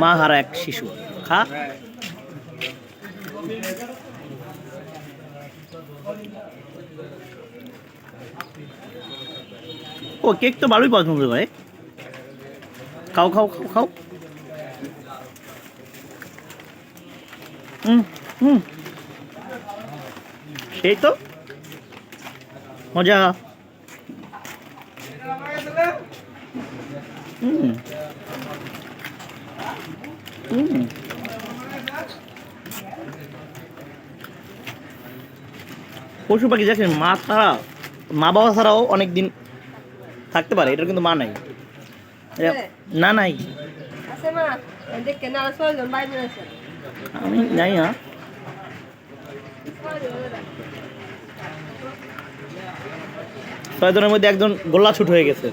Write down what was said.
মা হারা এক শিশু। খা। ও, কেক তো ভালোই পছন্দ করে খাও খাও খাও খাও। হুম হুম সেই তো। মজা। হুম। হুম পশু পাখি দেখেন মা ছাড়া মা বাবা ছাড়াও অনেক দিন থাকতে পারে এটার কিন্তু মা নাই। না নাই। আমি জানি না। ছয়জনের মধ্যে একজন গোল্লা ছুট হয়ে গেছে।